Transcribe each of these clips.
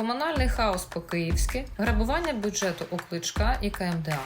Комунальний хаос по-київськи, грабування бюджету у Кличка і КМДА.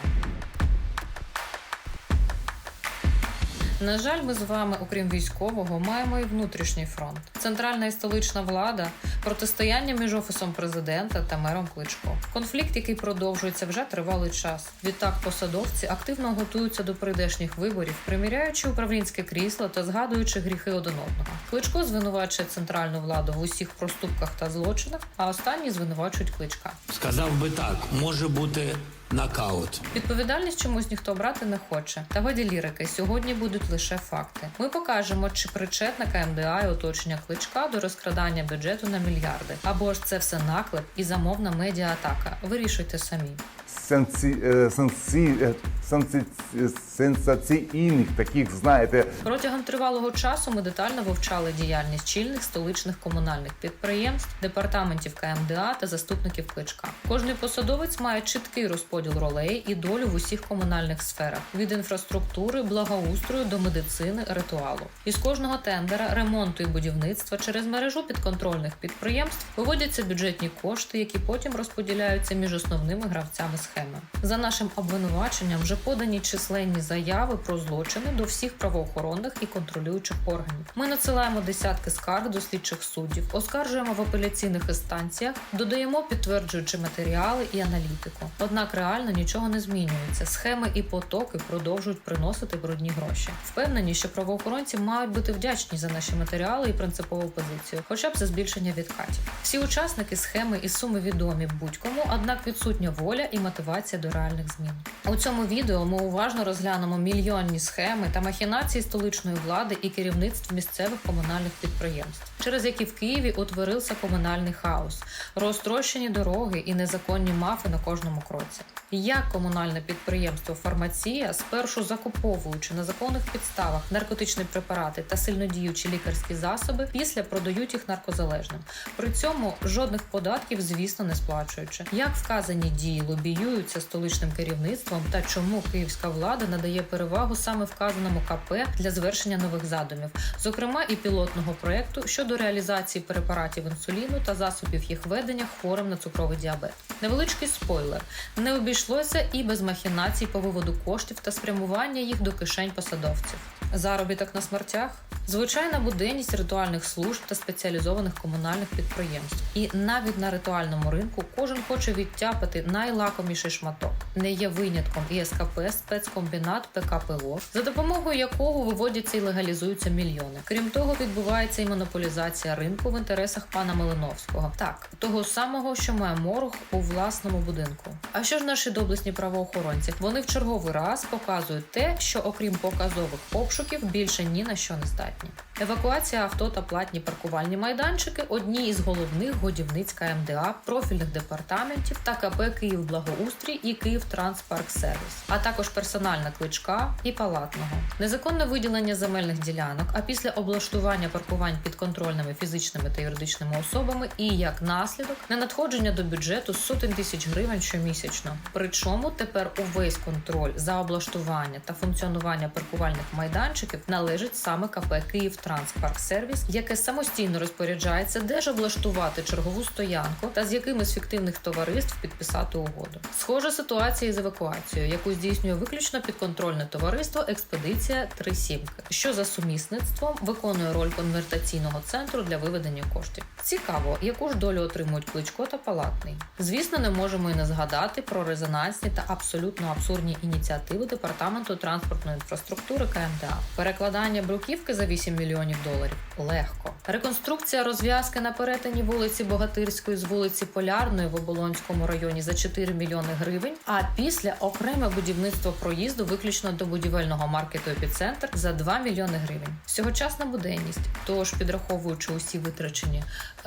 На жаль, ми з вами, окрім військового, маємо і внутрішній фронт. Центральна і столична влада, протистояння між офісом президента та мером Кличко. Конфлікт, який продовжується вже тривалий час. Відтак посадовці активно готуються до прийдешніх виборів, приміряючи управлінське крісло та згадуючи гріхи один одного. Кличко звинувачує центральну владу в усіх проступках та злочинах, а останні звинувачують кличка. Сказав би так, може бути нокаут. Відповідальність чомусь ніхто брати не хоче. Та годі лірики сьогодні будуть лише факти. Ми покажемо, чи причетна КМДА і оточення кличка до розкрадання бюджету на мільярди, або ж це все наклеп і замовна медіа-атака. Вирішуйте самі. сенсі, е, сенсі, е, сенсі, сенсаційних таких, знаєте, Протягом тривалого часу ми детально вивчали діяльність чільних столичних комунальних підприємств, департаментів КМДА та заступників кличка. Кожний посадовець має чіткий розподіл ролей і долю в усіх комунальних сферах від інфраструктури, благоустрою до медицини, ритуалу. Із кожного тендера, ремонту і будівництва через мережу підконтрольних підприємств виводяться бюджетні кошти, які потім розподіляються між основними гравцями схеми. За нашим обвинуваченням вже подані численні заяви про злочини до всіх правоохоронних і контролюючих органів. Ми надсилаємо десятки скарг до слідчих суддів, оскаржуємо в апеляційних інстанціях, додаємо підтверджуючі матеріали і аналітику. Однак реально нічого не змінюється. Схеми і потоки продовжують приносити брудні гроші. Впевнені, що правоохоронці мають бути вдячні за наші матеріали і принципову позицію, хоча б за збільшення відкатів. Всі учасники схеми і суми відомі будь-кому, однак відсутня воля і мотивація до реальних змін. У цьому відео ми уважно розглянемо мільйонні схеми та махінації столичної влади і керівництв місцевих комунальних підприємств, через які в Києві утворився комунальний хаос, розтрощені дороги і незаконні мафи на кожному кроці. Як комунальне підприємство Фармація, спершу закуповуючи на законних підставах наркотичні препарати та сильнодіючі лікарські засоби, після продають їх наркозалежним. При цьому жодних податків, звісно, не сплачуючи. Як вказані дії лобіюються столичним керівництвом та чому київська влада надає перевагу саме вказаному КП для звершення нових задумів, зокрема і пілотного проекту щодо реалізації препаратів інсуліну та засобів їх ведення хворим на цукровий діабет. Невеличкий спойлер: не обійшлося і без махінацій по виводу коштів та спрямування їх до кишень посадовців. Заробіток на смертях, звичайна буденність ритуальних служб та спеціалізованих комунальних підприємств. І навіть на ритуальному ринку кожен хоче відтяпати найлакоміший шматок. Не є винятком і СКП спецкомбінат ПКПО, за допомогою якого виводяться і легалізуються мільйони. Крім того, відбувається і монополізація ринку в інтересах пана Малиновського. Так, того самого, що має морг у власному будинку. А що ж наші доблесні правоохоронці? Вони в черговий раз показують те, що окрім показових обшуків більше ні на що не здатні. Евакуація авто та платні паркувальні майданчики одні із головних годівниць КМДА, профільних департаментів та КП «Київблагоустрій» і «Київтранспарксервіс», а також персональна кличка і палатного. Незаконне виділення земельних ділянок, а після облаштування паркувань підконтрольними фізичними та юридичними особами і як наслідок ненадходження до бюджету сотень тисяч гривень щомісячно. Причому тепер увесь контроль за облаштування та функціонування паркувальних майданчиків належить саме КП «Київтранспарксервіс», яке самостійно розпоряджається, де ж облаштувати чергову стоянку та з якими з фіктивних товариств підписати угоду. Схожа ситуація із евакуацією, яку здійснює виключно підконтрольне товариство Експедиція Три Сімки, що за сумісництвом виконує роль конвертаційного центру для виведення коштів. Цікаво, яку ж долю отримують кличко та палатний. Звісно, не можемо і не згадати про резонансні та абсолютно абсурдні ініціативи департаменту транспортної інфраструктури КМДА. Перекладання бруківки за 8 мільйонів доларів легко. Реконструкція розв'язки на перетині вулиці Богатирської з вулиці Полярної в Оболонському районі за 4 мільйони гривень. А після окреме будівництво проїзду виключно до будівельного маркету епіцентр за 2 мільйони гривень. Сьогочасна буденність. Тож, підраховуючи усі витрачені,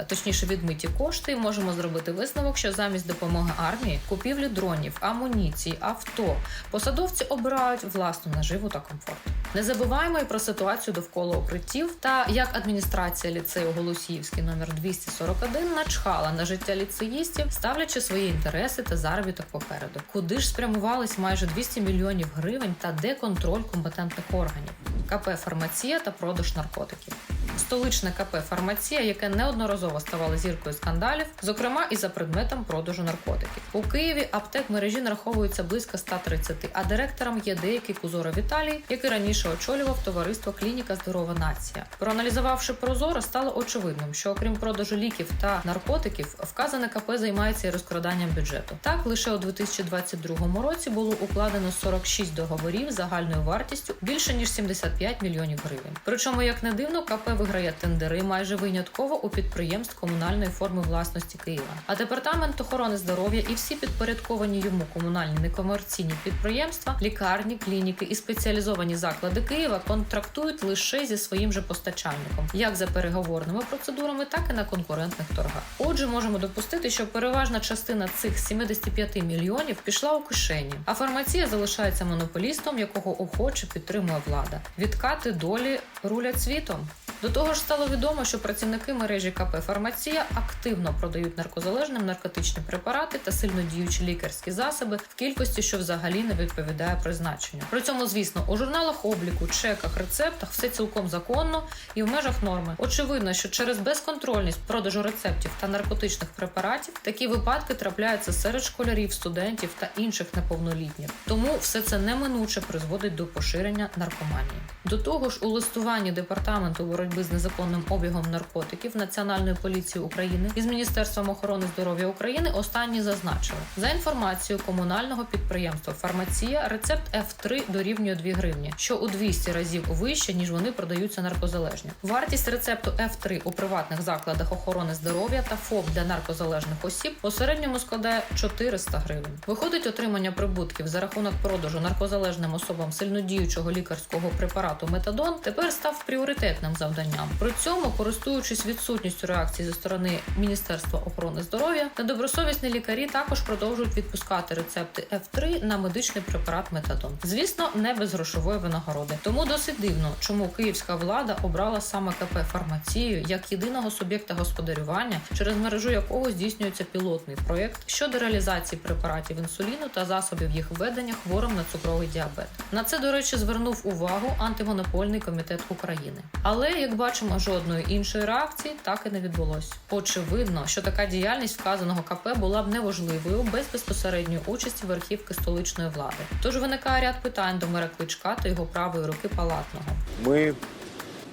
точніше відмиті кошти, можемо зробити висновок, що замість допомоги армії, купівлі дронів, амуніції, авто, посадовці обирають власну наживу та комфорт. Не забуваємо і про ситуацію довкола укриттів та як адміністрація ліцею Голосіївський номер 241 начхала на життя ліцеїстів, ставлячи свої інтереси та заробіток попереду. Куди ж спрямувались майже 200 мільйонів гривень та де контроль компетентних органів? КП фармація та продаж наркотиків. столичне КП Фармація, яке неодноразово ставало зіркою скандалів, зокрема і за предметом продажу наркотиків. У Києві аптек мережі нараховується близько 130, а директором є деякий Кузоро Віталій, який раніше очолював товариство Клініка Здорова нація. Проаналізувавши прозоро, стало очевидним, що окрім продажу ліків та наркотиків, вказане КП займається і розкраданням бюджету. Так лише у 2022 році було укладено 46 договорів загальною вартістю більше ніж 75 мільйонів гривень. Причому, як не дивно, КП виграє тендери майже винятково у підприємств комунальної форми власності Києва. А департамент охорони здоров'я і всі підпорядковані йому комунальні некомерційні підприємства, лікарні, клініки і спеціалізовані заклади Києва контрактують лише зі своїм же постачальником, як за переговорними процедурами, так і на конкурентних торгах. Отже, можемо допустити, що переважна частина цих 75 мільйонів пішла у кишені, а фармація залишається монополістом, якого охоче підтримує влада. Відкати долі рулять світом. До того ж стало відомо, що працівники мережі КП Фармація активно продають наркозалежним наркотичні препарати та сильнодіючі лікарські засоби в кількості, що взагалі не відповідає призначенню. При цьому, звісно, у журналах обліку, чеках, рецептах все цілком законно і в межах норми. Очевидно, що через безконтрольність продажу рецептів та наркотичних препаратів такі випадки трапляються серед школярів, студентів та інших неповнолітніх. Тому все це неминуче призводить до поширення наркоманії. До того ж, у листуванні департаменту боротьби з незаконним обігом наркотиків Національної поліції України із Міністерством охорони здоров'я України останні зазначили за інформацією комунального підприємства Фармація. Рецепт F3 дорівнює 2 гривні, що у 200 разів вище ніж вони продаються наркозалежні. Вартість рецепту F3 у приватних закладах охорони здоров'я та ФОП для наркозалежних осіб у середньому складає 400 гривень. Виходить отримання прибутків за рахунок продажу наркозалежним особам сильнодіючого лікарського препарату метадон тепер став пріоритетним завданням. При цьому, користуючись відсутністю реакції зі сторони Міністерства охорони здоров'я, недобросовісні лікарі також продовжують відпускати рецепти F3 на медичний препарат метадон. Звісно, не без грошової винагороди. Тому досить дивно, чому київська влада обрала саме КП фармацію як єдиного суб'єкта господарювання, через мережу якого здійснюється пілотний проєкт щодо реалізації препаратів інсуліну та засобів їх введення хворим на цукровий діабет. На це, до речі, звернув увагу антимонопольний комітет України. Але як бачимо, жодної іншої реакції так і не відбулось. Очевидно, що така діяльність вказаного КП була б неважливою без безпосередньої участі верхівки столичної влади. Тож виникає ряд питань до мера Кличка та його правої руки палатного. Ми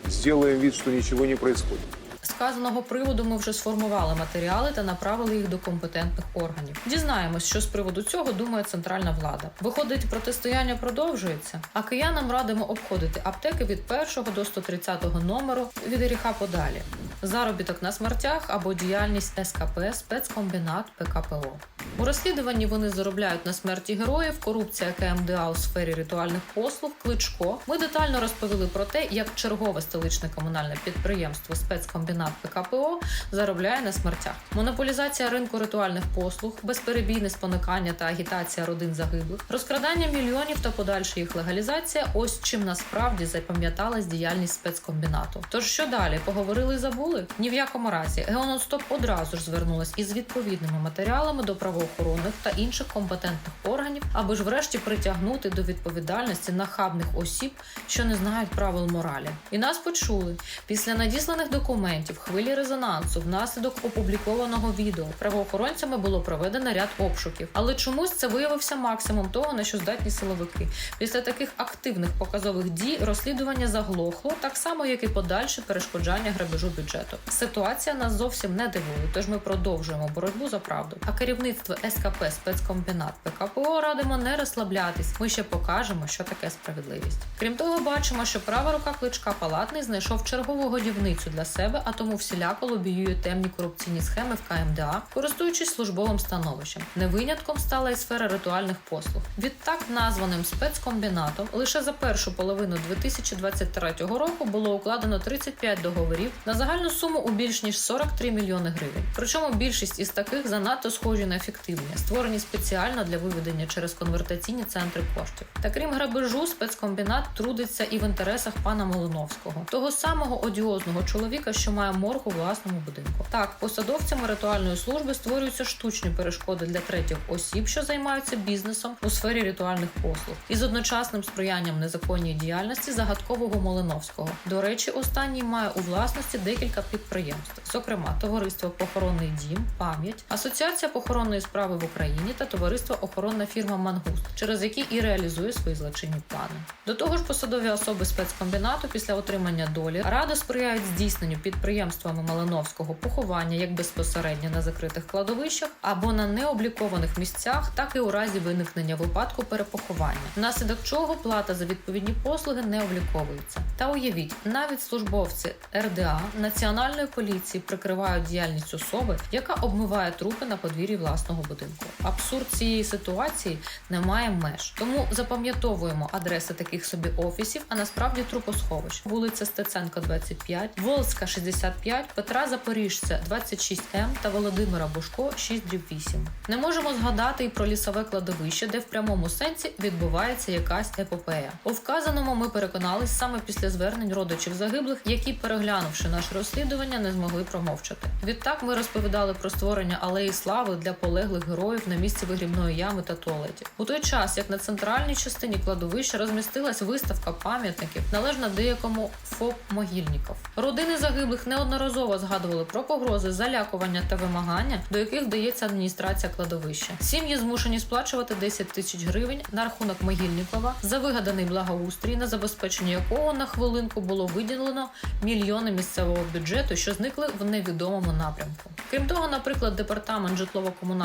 зробимо вид, що нічого не происходит. З Сказаного приводу ми вже сформували матеріали та направили їх до компетентних органів. Дізнаємось, що з приводу цього думає центральна влада. Виходить, протистояння продовжується, а киянам радимо обходити аптеки від 1 до 130 номеру від гріха подалі. Заробіток на смертях або діяльність СКП спецкомбінат ПКПО. У розслідуванні вони заробляють на смерті героїв, корупція КМДА у сфері ритуальних послуг, кличко. Ми детально розповіли про те, як чергове столичне комунальне підприємство спецкомбінат ПКПО заробляє на смертях. Монополізація ринку ритуальних послуг, безперебійне спонукання та агітація родин загиблих, розкрадання мільйонів та подальша їх легалізація. Ось чим насправді запам'яталась діяльність спецкомбінату. Тож що далі? Поговорили і забули? Ні в якому разі. Геоностоп одразу ж звернулась із відповідними матеріалами до правоохоронних та інших компетентних органів, аби ж врешті притягнути до відповідальності нахабних осіб, що не знають правил моралі. І нас почули після надісланих документів, хвилі резонансу, внаслідок опублікованого відео. Правоохоронцями було проведено ряд обшуків, але чомусь це виявився максимум того, на що здатні силовики. Після таких активних показових дій розслідування заглохло, так само як і подальше перешкоджання грабежу бюджету. Ситуація нас зовсім не дивує, тож ми продовжуємо боротьбу за правду. А керівництво СКП спецкомбінат ПКПО радимо не розслаблятись. Ми ще покажемо, що таке справедливість. Крім того, бачимо, що права рука кличка палатний знайшов чергову годівницю для себе, а тому всіляко лобіює темні корупційні схеми в КМДА, користуючись службовим становищем. Не винятком стала і сфера ритуальних послуг. Відтак, названим спецкомбінатом, лише за першу половину 2023 року було укладено 35 договорів на загальну суму у більш ніж 43 мільйони гривень. Причому більшість із таких занадто схожі на фіктивні активні, створені спеціально для виведення через конвертаційні центри коштів. Та крім грабежу, спецкомбінат трудиться і в інтересах пана Малиновського, того самого одіозного чоловіка, що має морг у власному будинку. Так, посадовцями ритуальної служби створюються штучні перешкоди для третіх осіб, що займаються бізнесом у сфері ритуальних послуг, із одночасним сприянням незаконній діяльності загадкового Малиновського. До речі, останній має у власності декілька підприємств, зокрема товариство Похоронний дім, пам'ять, Асоціація похоронної справи в Україні та товариство Охоронна фірма Мангуст, через які і реалізує свої злочинні плани. До того ж, посадові особи спецкомбінату після отримання долі радо сприяють здійсненню підприємствами Малиновського поховання як безпосередньо на закритих кладовищах або на необлікованих місцях, так і у разі виникнення випадку перепоховання, внаслідок чого плата за відповідні послуги не обліковується. Та уявіть, навіть службовці РДА Національної поліції прикривають діяльність особи, яка обмиває трупи на подвір'ї власного будинку. Абсурд цієї ситуації не має меж. Тому запам'ятовуємо адреси таких собі офісів, а насправді трупосховищ. Вулиця Стеценка, 25, Волська, 65, Петра Запоріжця, 26М та Володимира Бушко, 6 8. Не можемо згадати і про лісове кладовище, де в прямому сенсі відбувається якась епопея. У вказаному ми переконались саме після звернень родичів загиблих, які, переглянувши наше розслідування, не змогли промовчати. Відтак ми розповідали про створення алеї слави для полеглих героїв на місці вигрібної ями та туалетів. У той час, як на центральній частині кладовища розмістилась виставка пам'ятників, належна деякому ФОП Могильніков. Родини загиблих неодноразово згадували про погрози, залякування та вимагання, до яких вдається адміністрація кладовища. Сім'ї змушені сплачувати 10 тисяч гривень на рахунок Могильнікова за вигаданий благоустрій, на забезпечення якого на хвилинку було виділено мільйони місцевого бюджету, що зникли в невідомому напрямку. Крім того, наприклад, департамент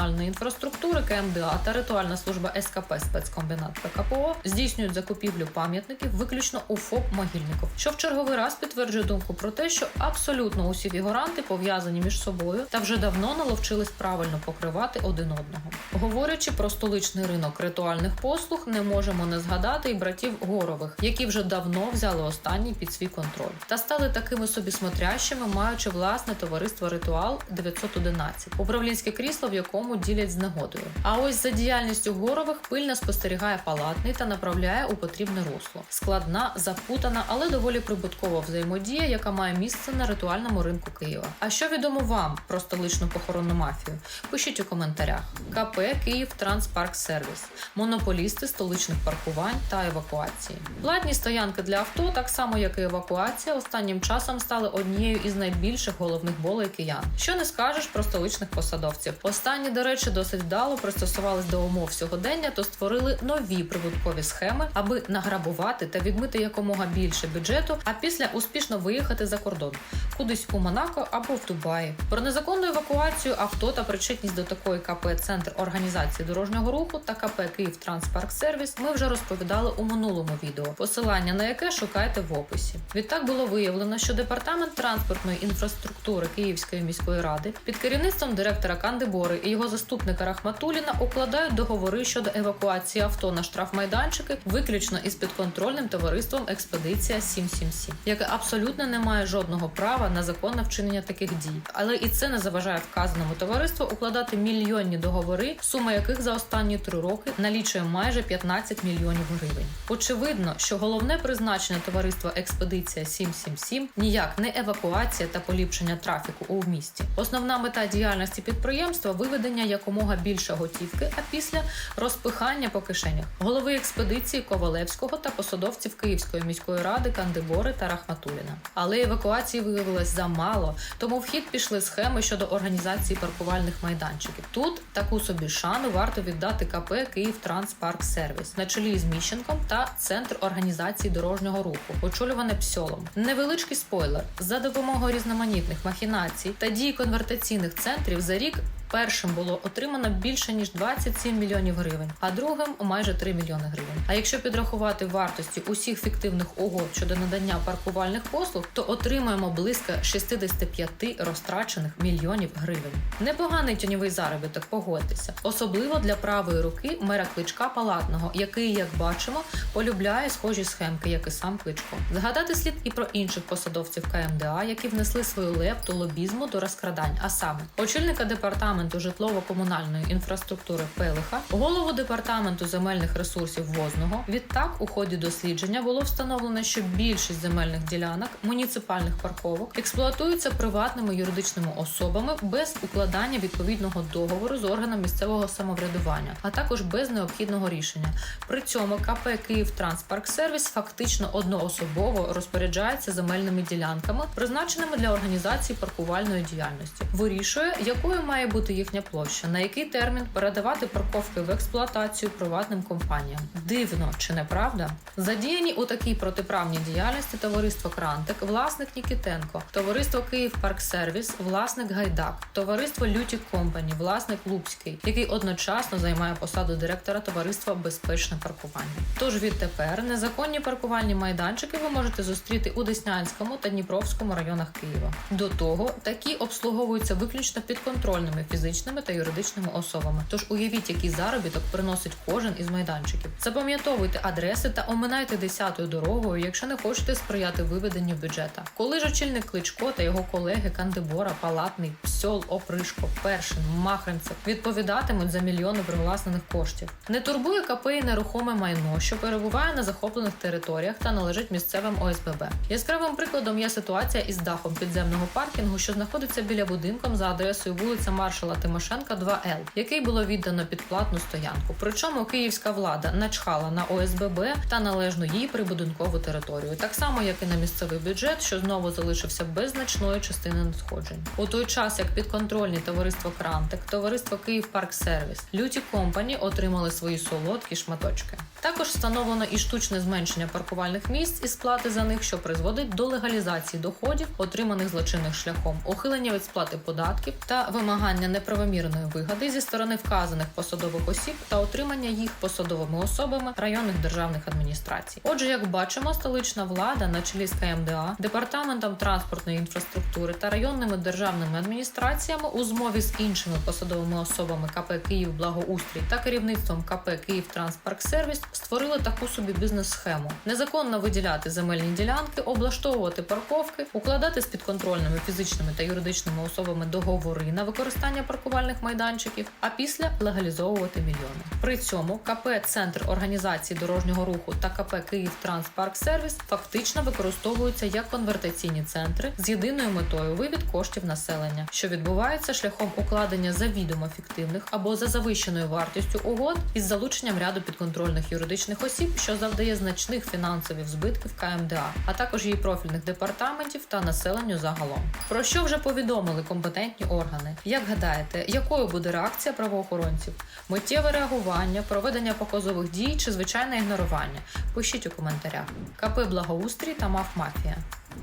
житлово-комунальної інфраструктури КМДА та ритуальна служба СКП спецкомбінат ПКПО здійснюють закупівлю пам'ятників виключно у ФОП Могильников, що в черговий раз підтверджує думку про те, що абсолютно усі фігуранти пов'язані між собою та вже давно наловчились правильно покривати один одного. Говорячи про столичний ринок ритуальних послуг, не можемо не згадати і братів Горових, які вже давно взяли останній під свій контроль та стали такими собі смотрящими, маючи власне товариство Ритуал 911, управлінське крісло, в якому ділять з негодою. А ось за діяльністю Горових пильно спостерігає палатний та направляє у потрібне русло. Складна, запутана, але доволі прибуткова взаємодія, яка має місце на ритуальному ринку Києва. А що відомо вам про столичну похоронну мафію? Пишіть у коментарях. КП Київ Транспарк Сервіс, монополісти столичних паркувань та евакуації. Платні стоянки для авто, так само як і евакуація, останнім часом стали однією із найбільших головних болей киян. Що не скажеш про столичних посадовців? Останні, до речі, досить вдало пристосувались до умов сьогодення, то створили нові прибуткові схеми, аби награбувати та відмити якомога більше бюджету, а після успішно виїхати за кордон, кудись у Монако або в Дубаї. Про незаконну евакуацію авто та причетність до такої КП Центр організації дорожнього руху та КП Київ Транспарк Сервіс ми вже розповідали у минулому відео, посилання на яке шукайте в описі. Відтак було виявлено, що департамент транспортної інфраструктури Київської міської ради під керівництвом директора Кандибори і його заступника Рахматуліна укладають договори щодо евакуації авто на штрафмайданчики виключно із підконтрольним товариством Експедиція 777, яке абсолютно не має жодного права на законне вчинення таких дій. Але і це не заважає вказаному товариству укладати мільйонні договори, сума яких за останні три роки налічує майже 15 мільйонів гривень. Очевидно, що головне призначення товариства Експедиція 777 ніяк не евакуація та поліпшення трафіку у місті. Основна мета діяльності підприємства виведення якомога більше готівки, а після розпихання по кишенях голови експедиції Ковалевського та посадовців Київської міської ради Кандибори та Рахматуліна. Але евакуації виявилось замало, тому в хід пішли схеми щодо організації паркувальних майданчиків. Тут таку собі шану варто віддати КП Київ Транспарк Сервіс на чолі з Міщенком та центр організації дорожнього руху, очолюване псьолом. Невеличкий спойлер за допомогою різноманітних махінацій та дій конвертаційних центрів за рік. Першим було отримано більше ніж 27 мільйонів гривень, а другим майже 3 мільйони гривень. А якщо підрахувати вартості усіх фіктивних угод щодо надання паркувальних послуг, то отримаємо близько 65 розтрачених мільйонів гривень. Непоганий тіньовий заробіток, погодьтеся, особливо для правої руки мера кличка Палатного, який, як бачимо, полюбляє схожі схемки, як і сам кличко. Згадати слід і про інших посадовців КМДА, які внесли свою лепту лобізму до розкрадань, а саме очільника департаменту департаменту житлово-комунальної інфраструктури Пелиха, голову департаменту земельних ресурсів Возного. Відтак, у ході дослідження було встановлено, що більшість земельних ділянок муніципальних парковок експлуатуються приватними юридичними особами без укладання відповідного договору з органом місцевого самоврядування, а також без необхідного рішення. При цьому КП «Київтранспарксервіс» фактично одноособово розпоряджається земельними ділянками, призначеними для організації паркувальної діяльності, вирішує, якою має бути їхня площа, на який термін передавати парковки в експлуатацію приватним компаніям. Дивно чи не правда? Задіяні у такій протиправній діяльності товариство Крантик, власник Нікітенко, товариство «Київпарксервіс», власник Гайдак, товариство Люті Компані, власник Лупський, який одночасно займає посаду директора товариства Безпечне паркування. Тож відтепер незаконні паркувальні майданчики ви можете зустріти у Деснянському та Дніпровському районах Києва. До того такі обслуговуються виключно підконтрольними фізичними та юридичними особами. Тож уявіть, який заробіток приносить кожен із майданчиків. Запам'ятовуйте адреси та оминайте десятою дорогою, якщо не хочете сприяти виведенню бюджета. Коли ж очільник Кличко та його колеги Кандибора, Палатний, Псьол, Опришко, Першин, Махренцев відповідатимуть за мільйони привласнених коштів. Не турбує КП і нерухоме майно, що перебуває на захоплених територіях та належить місцевим ОСББ. Яскравим прикладом є ситуація із дахом підземного паркінгу, що знаходиться біля будинком за адресою вулиця Маршала Тимошенка, 2Л, який було віддано під платну стоянку. Причому київська влада начхала на ОСББ та належну їй прибудинкову територію, так само як і на місцевий бюджет, що знову залишився без значної частини надходжень. У той час як підконтрольні товариство Крантик, товариство Київпарксервіс, люті компані отримали свої солодкі шматочки. Також встановлено і штучне зменшення паркувальних місць і сплати за них, що призводить до легалізації доходів, отриманих злочинним шляхом, ухилення від сплати податків та вимагання неправомірної вигоди зі сторони вказаних посадових осіб та отримання їх посадовими особами районних державних адміністрацій. Отже, як бачимо, столична влада на чолі з КМДА, департаментом транспортної інфраструктури та районними державними адміністраціями у змові з іншими посадовими особами КП Київ Благоустрій та керівництвом КП Київ Транспарксервіс створили таку собі бізнес-схему: незаконно виділяти земельні ділянки, облаштовувати парковки, укладати з підконтрольними фізичними та юридичними особами договори на використання паркувальних майданчиків, а після легалізовувати мільйони. При цьому КП Центр організації дорожнього руху та КП Київ Транспарксервіс фактично використовуються як конвертаційні центри з єдиною метою вивід коштів населення, що відбувається шляхом укладення завідомо фіктивних або за завищеною вартістю угод із залученням ряду підконтрольних юридичних осіб, що завдає значних фінансових збитків КМДА, а також її профільних департаментів та населенню загалом. Про що вже повідомили компетентні органи? Як гадаєте, якою буде реакція правоохоронців? Миттєве реагування, проведення показових дій чи звичайне ігнорування? Пишіть у коментарях. КП Благоустрій та Мафмафія.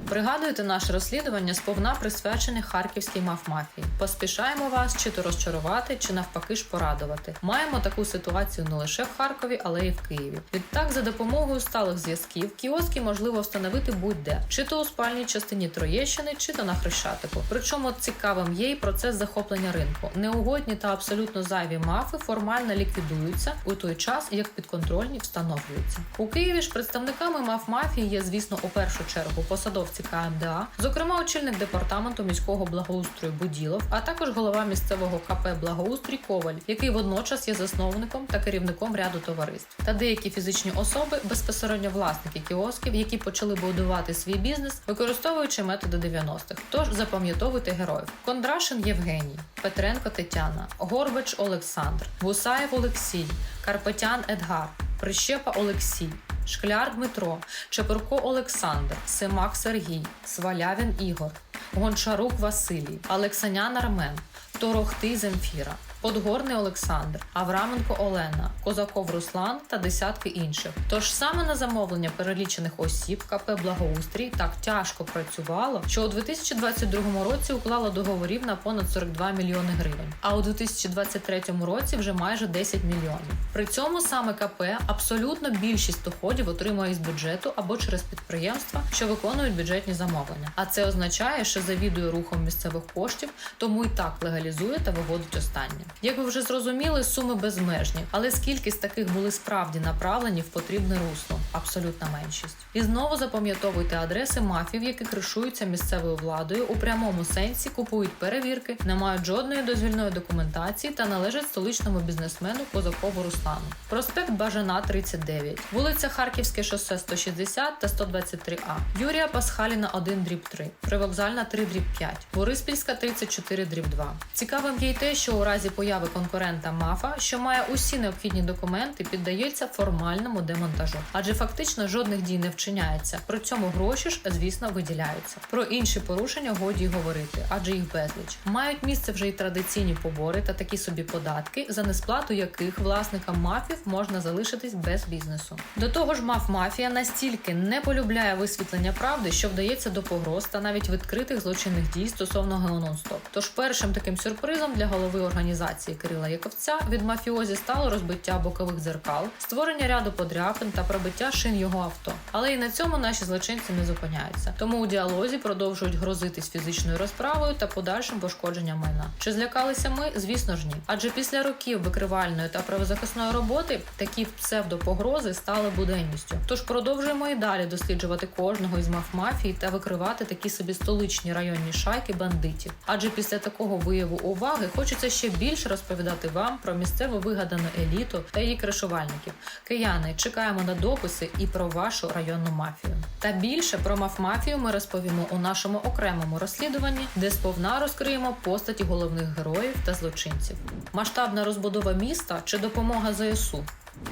Пригадуєте наше розслідування сповна присвячене харківській мафмафії. Поспішаємо вас чи то розчарувати, чи навпаки ж порадувати. Маємо таку ситуацію не лише в Харкові, але й в Києві. Відтак, за допомогою сталих зв'язків, кіоски можливо встановити будь-де, чи то у спальній частині Троєщини, чи то на Хрещатику. Причому цікавим є й процес захоплення ринку. Неугодні та абсолютно зайві мафи формально ліквідуються у той час, як підконтрольні встановлюються. У Києві ж представниками маф-мафії є, звісно, у першу чергу посадовці КМДА, зокрема очільник департаменту міського благоустрою Буділов, а також голова місцевого КП Благоустрій Коваль, який водночас є засновником та керівником ряду товариств, та деякі фізичні особи, безпосередньо власники кіосків, які почали будувати свій бізнес, використовуючи методи 90-х. Тож запам'ятовуйте героїв: Кондрашин Євгеній, Петренко Тетяна, Горбач Олександр, Гусаєв Олексій, Карпетян Едгар, Прищепа Олексій. Шкляр Дмитро, Чепурко Олександр, Семак Сергій, Свалявін Ігор, Гончарук Василій, Алексанян Армен, Торохти Земфіра, Подгорний Олександр, Авраменко Олена, Козаков Руслан та десятки інших. Тож саме на замовлення перелічених осіб КП Благоустрій так тяжко працювало, що у 2022 році уклало договорів на понад 42 мільйони гривень, а у 2023 році вже майже 10 мільйонів. При цьому саме КП абсолютно більшість доходів отримує із бюджету або через підприємства, що виконують бюджетні замовлення. А це означає, що завідує рухом місцевих коштів, тому і так легалізує та виводить останнє. Як ви вже зрозуміли, суми безмежні, але скільки з таких були справді направлені в потрібне русло? Абсолютна меншість. І знову запам'ятовуйте адреси мафів, які кришуються місцевою владою у прямому сенсі, купують перевірки, не мають жодної дозвільної документації та належать столичному бізнесмену Козакову Руслану. Проспект Бажана 39, вулиця Харківське шосе 160 та 123А, Юрія Пасхаліна 1 дріб 3, Привокзальна 3 дріб 5, Бориспільська 34 дріб 2. Цікавим є й те, що у разі появи конкурента МАФа, що має усі необхідні документи, піддається формальному демонтажу, адже фактично жодних дій не вчиняється. При цьому гроші ж, звісно, виділяються. Про інші порушення годі говорити, адже їх безліч. Мають місце вже й традиційні побори та такі собі податки, за несплату яких власникам мафів можна залишитись без бізнесу. До того ж, маф мафія настільки не полюбляє висвітлення правди, що вдається до погроз та навіть відкритих злочинних дій стосовно Геонон-Стоп. Тож першим таким сюрпризом для голови організації Кирила Яковця від мафіозі стало розбиття бокових дзеркал, створення ряду подряпин та пробиття шин його авто. Але і на цьому наші злочинці не зупиняються. Тому у діалозі продовжують грозитись фізичною розправою та подальшим пошкодженням майна. Чи злякалися ми? Звісно ж ні. Адже після років викривальної та правозахисної роботи такі псевдопогрози стали буденністю. Тож продовжуємо і далі досліджувати кожного із маф-мафії та викривати такі собі столичні районні шайки бандитів. Адже після такого вияву уваги хочеться ще більше розповідати вам про місцеву вигадану еліту та її кришувальників. Кияни, чекаємо на дописи і про вашу районну мафію. Та більше про маф-мафію ми розповімо у нашому окремому розслідуванні, де сповна розкриємо постаті головних героїв та злочинців. Масштабна розбудова міста чи допомога ЗСУ.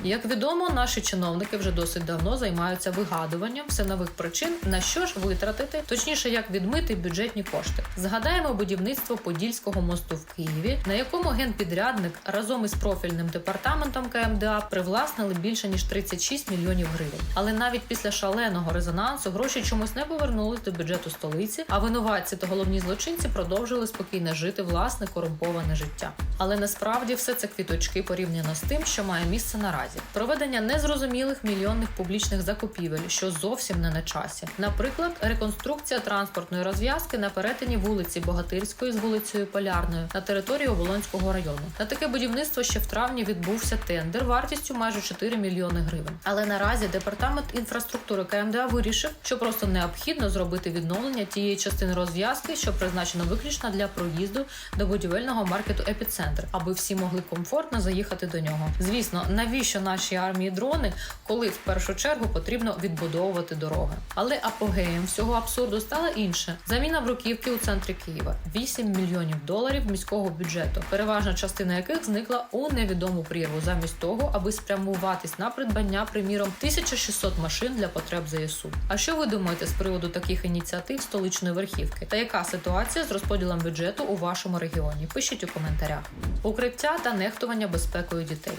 Як відомо, наші чиновники вже досить давно займаються вигадуванням все нових причин, на що ж витратити, точніше, як відмити бюджетні кошти. Згадаємо будівництво Подільського мосту в Києві, на якому генпідрядник разом із профільним департаментом КМДА привласнили більше ніж 36 мільйонів гривень. Але навіть після шаленого резонансу гроші чомусь не повернулись до бюджету столиці, а винуватці та головні злочинці продовжили спокійно жити власне корумповане життя. Але насправді все це квіточки порівняно з тим, що має місце наразі. Проведення незрозумілих мільйонних публічних закупівель, що зовсім не на часі. Наприклад, реконструкція транспортної розв'язки на перетині вулиці Богатирської з вулицею Полярною на території Оболонського району. На таке будівництво ще в травні відбувся тендер вартістю майже 4 мільйони гривень. Але наразі департамент інфраструктури КМДА вирішив, що просто необхідно зробити відновлення тієї частини розв'язки, що призначена виключно для проїзду до будівельного маркету епіцентр, аби всі могли комфортно заїхати до нього. Звісно, навіщо нашій армії дрони, коли в першу чергу потрібно відбудовувати дороги? Але апогеєм всього абсурду стало інше: заміна бруківки у центрі Києва 8 мільйонів доларів міського бюджету, переважна частина яких зникла у невідому прірву, замість того, аби спрямуватись на придбання, приміром, 1600 машин для потреб ЗСУ. А що ви думаєте з приводу таких ініціатив столичної верхівки? Та яка ситуація з розподілом бюджету у вашому регіоні? Пишіть у коментарях. Укриття та нехтування безпекою дітей.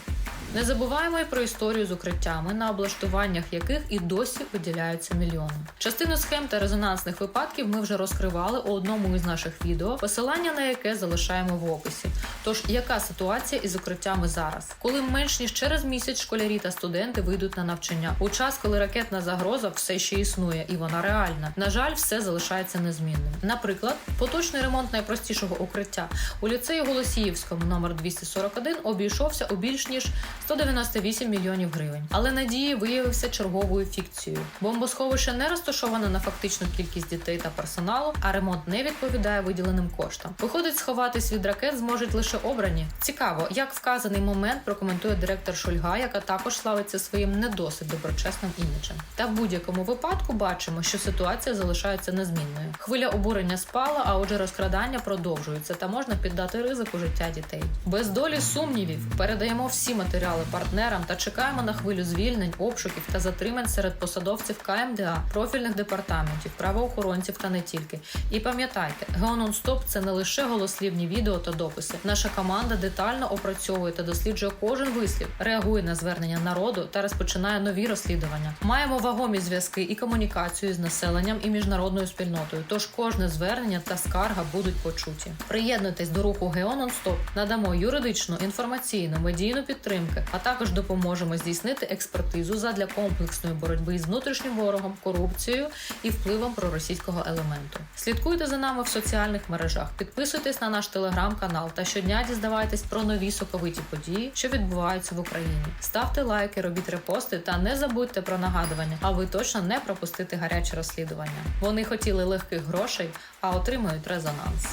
Не забуваємо і про історію з укриттями, на облаштуваннях яких і досі виділяються мільйони. Частину схем та резонансних випадків ми вже розкривали у одному із наших відео, посилання на яке залишаємо в описі. Тож, яка ситуація із укриттями зараз? Коли менш ніж через місяць школярі та студенти вийдуть на навчання, у час, коли ракетна загроза все ще існує і вона реальна. На жаль, все залишається незмінним. Наприклад, поточний ремонт найпростішого укриття у ліцеї Голосіївському номер 241 обійшовся у більш ніж 198 мільйонів гривень. Але надії виявився черговою фікцією. Бомбосховище не розташоване на фактичну кількість дітей та персоналу, а ремонт не відповідає виділеним коштам. Виходить, сховатись від ракет зможуть лише обрані. Цікаво, як вказаний момент прокоментує директор Шульга, яка також славиться своїм не досить доброчесним іміджем. Та в будь-якому випадку бачимо, що ситуація залишається незмінною. Хвиля обурення спала, а отже, розкрадання продовжується та можна піддати ризику життя дітей. Без долі сумнівів передаємо всі матеріали партнерам та чекаємо на хвилю звільнень, обшуків та затримань серед посадовців КМДА, профільних департаментів, правоохоронців та не тільки. І пам'ятайте, Геонон-Стоп – це не лише голослівні відео та дописи. Наша команда детально опрацьовує та досліджує кожен вислів, реагує на звернення народу та розпочинає нові розслідування. Маємо вагомі зв'язки і комунікацію з населенням і міжнародною спільнотою. Тож кожне звернення та скарга будуть почуті. Приєднуйтесь до руху Геонон Стоп. Надамо юридичну, інформаційну, медійну підтримку а також допоможемо здійснити експертизу задля комплексної боротьби з внутрішнім ворогом, корупцією і впливом проросійського елементу. Слідкуйте за нами в соціальних мережах, підписуйтесь на наш телеграм-канал та щодня дізнавайтесь про нові соковиті події, що відбуваються в Україні. Ставте лайки, робіть репости та не забудьте про нагадування, а ви точно не пропустите гаряче розслідування. Вони хотіли легких грошей, а отримують резонанс.